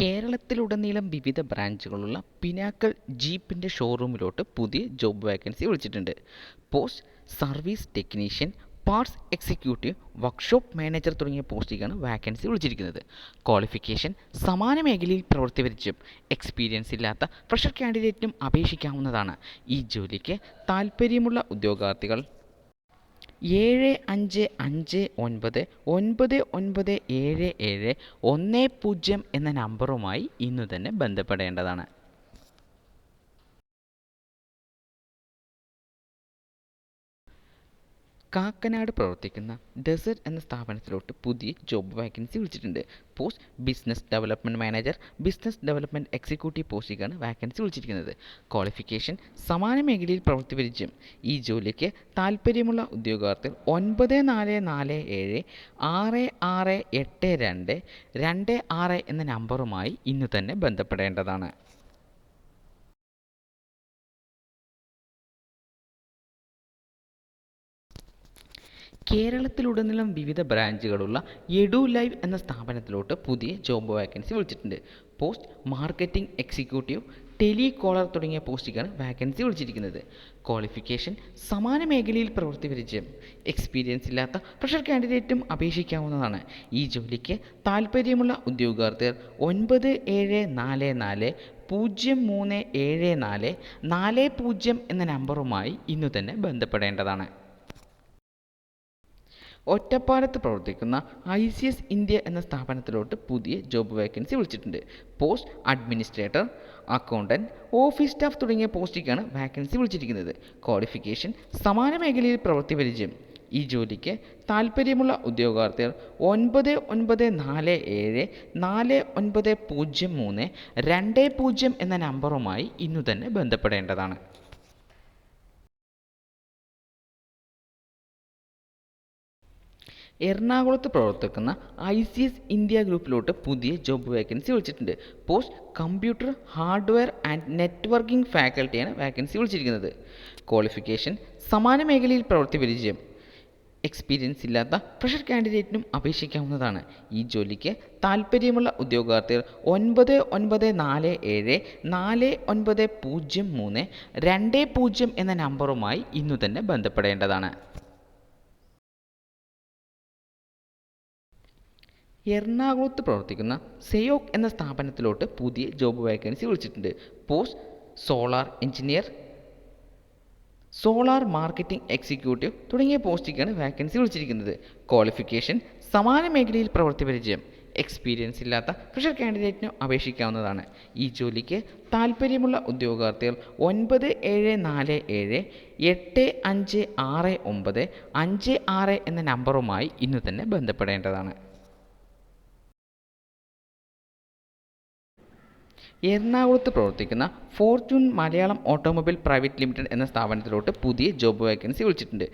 കേരളത്തിലുടനീളം വിവിധ ബ്രാഞ്ചുകളുള്ള പിനാക്കൾ ജീപ്പിന്റെ ഷോറൂമിലോട്ട് പുതിയ ജോബ് വേക്കൻസി വിളിച്ചിട്ടുണ്ട്. Post service technician parts executive workshop manager തുടങ്ങിയ പോസ്റ്റിലേക്കാണ് വാക്കൻസി വിളിച്ചിരിക്കുന്നത്. ക്വാളിഫിക്കേഷൻ സമാന മേഖലയിൽ പ്രവൃത്തി പരിചയം എക്സ്പീരിയൻസ് ഇല്ലാത്ത ഫ്രഷർ കാൻഡിഡേറ്റിനും അപേക്ഷിക്കാവുന്നതാണ്. ഈ ജോലിക്ക് താൽപ്പര്യമുള്ള ഉദ്യോഗാർത്ഥികൾ ഏഴ് അഞ്ച് അഞ്ച് ഒൻപത് ഒൻപത് ഒൻപത് ഏഴ് ഏഴ് ഒന്ന് പൂജ്യം എന്ന നമ്പറുമായി ഇന്ന് തന്നെ ബന്ധപ്പെടേണ്ടതാണ്. കാക്കനാട് പ്രവർത്തിക്കുന്ന ഡെസേർട്ട് എന്ന സ്ഥാപനത്തിലോട്ട് പുതിയ ജോബ് വാക്കൻസി വിളിച്ചിട്ടുണ്ട്. Post business development manager business development executive പോസ്റ്റിലേക്കാണ് vacancy വിളിച്ചിരിക്കുന്നത്. ക്വാളിഫിക്കേഷൻ സമാന മേഖലയിൽ പ്രവൃത്തി ഈ ജോലിക്ക് താൽപ്പര്യമുള്ള ഉദ്യോഗാർത്ഥികൾ ഒൻപത് നാല് നാല് ഏഴ് ആറ് ആറ് എട്ട് രണ്ട് രണ്ട് ആറ് എന്ന നമ്പറുമായി ഇന്ന് തന്നെ ബന്ധപ്പെടേണ്ടതാണ്. കേരളത്തിലുടനീളം വിവിധ ബ്രാഞ്ചുകളുള്ള എഡു ലൈവ് എന്ന സ്ഥാപനത്തിലോട്ട് പുതിയ ജോബ് വാക്കൻസി വിളിച്ചിട്ടുണ്ട്. Post marketing executive telecaller തുടങ്ങിയ പോസ്റ്റിക്കാണ് വാക്കൻസി വിളിച്ചിരിക്കുന്നത്. ക്വാളിഫിക്കേഷൻ സമാന മേഖലയിൽ പ്രവൃത്തി പരിചയം എക്സ്പീരിയൻസ് ഇല്ലാത്ത ഫ്രഷർ കാൻഡിഡേറ്റും അപേക്ഷിക്കാവുന്നതാണ്. ഈ ജോലിക്ക് താൽപ്പര്യമുള്ള ഉദ്യോഗാർത്ഥികൾ ഒൻപത് ഏഴ് നാല് നാല് പൂജ്യം മൂന്ന് ഏഴ് നാല് നാല് പൂജ്യം എന്ന നമ്പറുമായി ഇന്നു തന്നെ ബന്ധപ്പെടേണ്ടതാണ്. ഒറ്റപ്പാലത്ത് പ്രവർത്തിക്കുന്ന ഐ സി എസ് ഇന്ത്യ എന്ന സ്ഥാപനത്തിലോട്ട് പുതിയ ജോബ് വേക്കൻസി വിളിച്ചിട്ടുണ്ട്. Post administrator accountant office staff തുടങ്ങിയ പോസ്റ്റിലേക്കാണ് വാക്കൻസി വിളിച്ചിരിക്കുന്നത്. ക്വാളിഫിക്കേഷൻ സമാന മേഖലയിൽ പ്രവൃത്തി പരിചയം. ഈ ജോലിക്ക് താൽപ്പര്യമുള്ള ഉദ്യോഗാർത്ഥികൾ ഒൻപത് ഒൻപത് നാല് ഏഴ് നാല് ഒൻപത് പൂജ്യം മൂന്ന് രണ്ട് പൂജ്യം എന്ന നമ്പറുമായി ഇന്നു തന്നെ ബന്ധപ്പെടേണ്ടതാണ്. എറണാകുളത്ത് പ്രവർത്തിക്കുന്ന ഐ സി എസ് ഇന്ത്യ ഗ്രൂപ്പിലോട്ട് പുതിയ ജോബ് വേക്കൻസി വിളിച്ചിട്ടുണ്ട്. Post computer hardware and networking ഫാക്കൽറ്റിയാണ് vacancy വിളിച്ചിരിക്കുന്നത്. ക്വാളിഫിക്കേഷൻ സമാന മേഖലയിൽ പ്രവൃത്തി പരിചയം. എക്സ്പീരിയൻസ് ഇല്ലാത്ത ഫ്രഷർ കാൻഡിഡേറ്റിനും അപേക്ഷിക്കാവുന്നതാണ്. ഈ ജോലിക്ക് താൽപ്പര്യമുള്ള ഉദ്യോഗാർത്ഥികൾ ഒൻപത് ഒൻപത് നാല് ഏഴ് നാല് ഒൻപത് പൂജ്യം മൂന്ന് രണ്ട് പൂജ്യം എന്ന നമ്പറുമായി ഇന്നു തന്നെ ബന്ധപ്പെടേണ്ടതാണ്. എറണാകുളത്ത് പ്രവർത്തിക്കുന്ന സെയോക് എന്ന സ്ഥാപനത്തിലോട്ട് പുതിയ ജോബ് വേക്കൻസി വിളിച്ചിട്ടുണ്ട്. Post solar engineer solar marketing executive തുടങ്ങിയ പോസ്റ്റിലേക്കാണ് വാക്കൻസി വിളിച്ചിരിക്കുന്നത്. ക്വാളിഫിക്കേഷൻ സമാന മേഖലയിൽ പ്രവൃത്തി പരിചയം എക്സ്പീരിയൻസ് ഇല്ലാത്ത ഫ്രഷർ കാൻഡിഡേറ്റിനും അപേക്ഷിക്കാവുന്നതാണ്. ഈ ജോലിക്ക് താൽപ്പര്യമുള്ള ഉദ്യോഗാർത്ഥികൾ ഒൻപത് ഏഴ് നാല് ഏഴ് എട്ട് അഞ്ച് ആറ് ഒമ്പത് അഞ്ച് ആറ് എന്ന നമ്പറുമായി ഇന്ന് തന്നെ ബന്ധപ്പെടേണ്ടതാണ്. എറണാകുളത്ത് പ്രവർത്തിക്കുന്ന fortune Malayalam automobile private limited എന്ന സ്ഥാപനത്തിലോട്ട് പുതിയ ജോബ് വേക്കൻസി വിളിച്ചിട്ടുണ്ട്.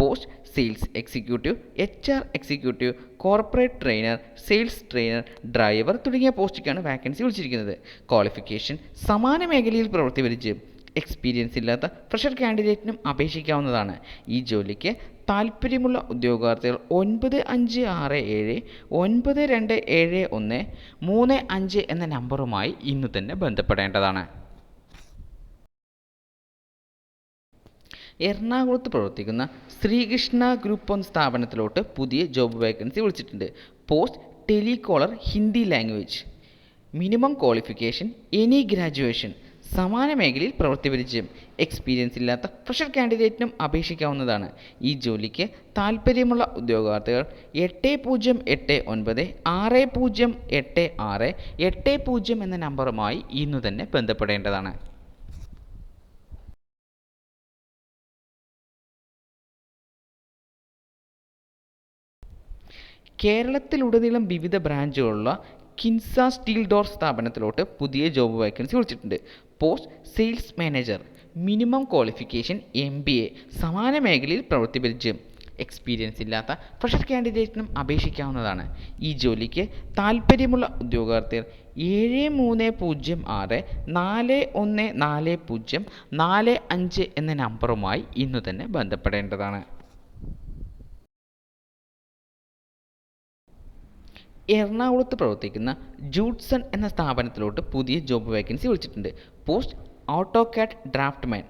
Post sales executive H R executive corporate trainer sales trainer driver തുടങ്ങിയ പോസ്റ്റിക്കാണ് വാക്കൻസി വിളിച്ചിരിക്കുന്നത്. ക്വാളിഫിക്കേഷൻ സമാന മേഖലയിൽ പ്രവർത്തി പരിചയം എക്സ്പീരിയൻസ് ഇല്ലാത്ത ഫ്രഷർ കാൻഡിഡേറ്റിനും അപേക്ഷിക്കാവുന്നതാണ്. ഈ ജോലിക്ക് താൽപ്പര്യമുള്ള ഉദ്യോഗാർത്ഥികൾ ഒൻപത് അഞ്ച് ആറ് ഏഴ് ഒൻപത് രണ്ട് ഏഴ് ഒന്ന് മൂന്ന് അഞ്ച് എന്ന നമ്പറുമായി ഇന്ന് തന്നെ ബന്ധപ്പെടേണ്ടതാണ്. എറണാകുളത്ത് പ്രവർത്തിക്കുന്ന ശ്രീകൃഷ്ണ ഗ്രൂപ്പ് ഓൺ സ്ഥാപനത്തിലോട്ട് പുതിയ ജോബ് വേക്കൻസി വിളിച്ചിട്ടുണ്ട്. Post telecaller Hindi language minimum qualification any graduation സമാന മേഖലയിൽ പ്രവൃത്തി പരിചയം എക്സ്പീരിയൻസ് ഇല്ലാത്ത ഫ്രഷർ കാൻഡിഡേറ്റിനും അപേക്ഷിക്കാവുന്നതാണ്. ഈ ജോലിക്ക് താൽപ്പര്യമുള്ള ഉദ്യോഗാർത്ഥികൾ എട്ട് പൂജ്യം എട്ട് ഒൻപത് ആറ് പൂജ്യം എട്ട് ആറ് എട്ട് പൂജ്യം എന്ന നമ്പറുമായി ഇന്നു തന്നെ ബന്ധപ്പെടേണ്ടതാണ്. കേരളത്തിലുടനീളം വിവിധ ബ്രാഞ്ചുകളുള്ള കിൻസ സ്റ്റീൽ ഡോർ സ്ഥാപനത്തിലോട്ട് പുതിയ ജോബ് വേക്കൻസി വിളിച്ചിട്ടുണ്ട്. Post sales manager minimum qualification M B A സമാന മേഖലയിൽ പ്രവൃത്തി പരിചയം എക്സ്പീരിയൻസ് ഇല്ലാത്ത ഫ്രഷർ കാൻഡിഡേറ്റിനും അപേക്ഷിക്കാവുന്നതാണ്. ഈ ജോലിക്ക് താൽപ്പര്യമുള്ള ഉദ്യോഗാർത്ഥികൾ ഏഴ് മൂന്ന് പൂജ്യം ആറ് നാല് ഒന്ന് നാല് പൂജ്യം നാല് അഞ്ച് എന്ന നമ്പറുമായി ഇന്നു തന്നെ ബന്ധപ്പെടേണ്ടതാണ്. എറണാകുളത്ത് പ്രവർത്തിക്കുന്ന ജൂഡ്സൺ എന്ന സ്ഥാപനത്തിലോട്ട് പുതിയ ജോബ് വേക്കൻസി വിളിച്ചിട്ടുണ്ട്. Post auto cad draftsman.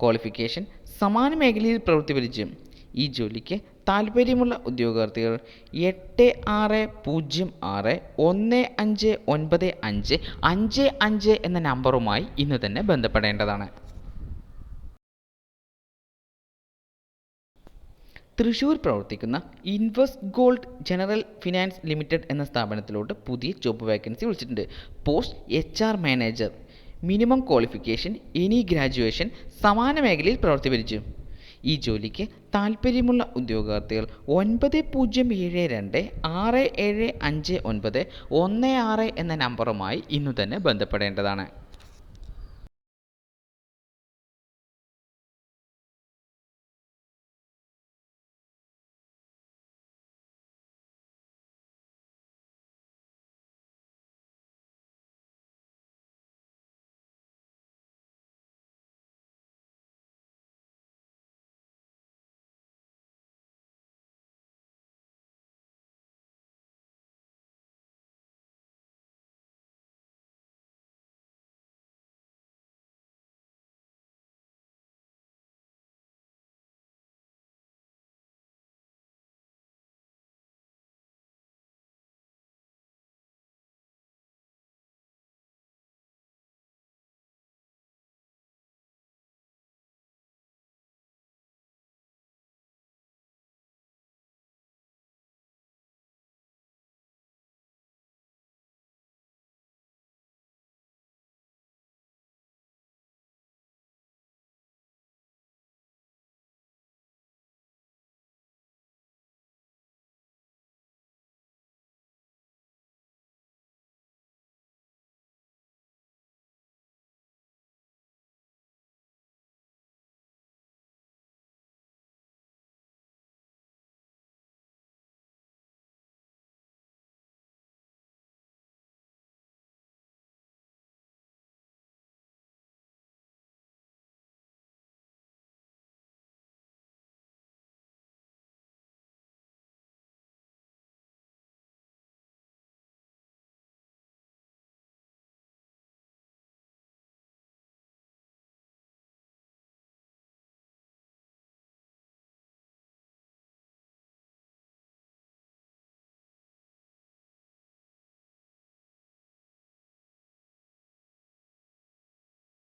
Qualification സമാന മേഖലയിൽ പ്രവൃത്തി പരിചയം. ഈ ജോലിക്ക് താല്പര്യമുള്ള ഉദ്യോഗാർത്ഥികൾ എട്ട് ആറ് പൂജ്യം ആറ് ഒന്ന് അഞ്ച് ഒൻപത് അഞ്ച് അഞ്ച് അഞ്ച് എന്ന നമ്പറുമായി ഇന്ന് തന്നെ ബന്ധപ്പെടേണ്ടതാണ്. തൃശ്ശൂർ പ്രവർത്തിക്കുന്ന invest gold general finance limited എന്ന സ്ഥാപനത്തിലോട്ട് പുതിയ ജോബ് വേക്കൻസി വിളിച്ചിട്ടുണ്ട്. Post H R manager. Minimum qualification any graduation സമാന മേഖലയിൽ പ്രവർത്തി ഈ ജോലിക്ക് താൽപ്പര്യമുള്ള ഉദ്യോഗാർത്ഥികൾ ഒൻപത് പൂജ്യം ഏഴ് രണ്ട് ആറ് ഏഴ് അഞ്ച് ഒൻപത് ഒന്ന് ആറ് എന്ന നമ്പറുമായി ഇന്നു തന്നെ ബന്ധപ്പെടേണ്ടതാണ്.